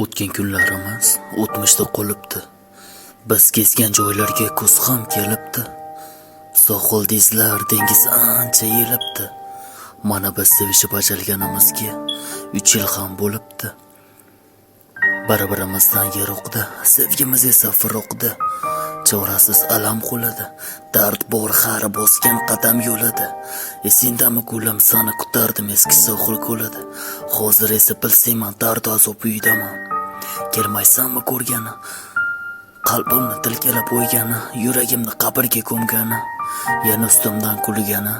O'tgan kunlarimiz o'tmishda qolibdi. Biz kesgan joylarga ko'z ham kelibdi. Sohil dizlar dengiz ancha yelibdi. Mana biz sevishib ajralganimizga 3 yil ham bo'libdi. Bir-birimizdan yiroqda, sevgimiz esa firoqda. Chorasiz alam qo'lida, dard bor har bosgan qadam yo'lida. Esingdami gulim sani kutardim eski sohil ko'lida. Hozir esa bilsayman dard azob uydaman. Kelmaysanmi ko'rgani? Qalbimni tilkalab o'ygani, yuragimni qabrga ko'mgani, yana ustimdan kulgani.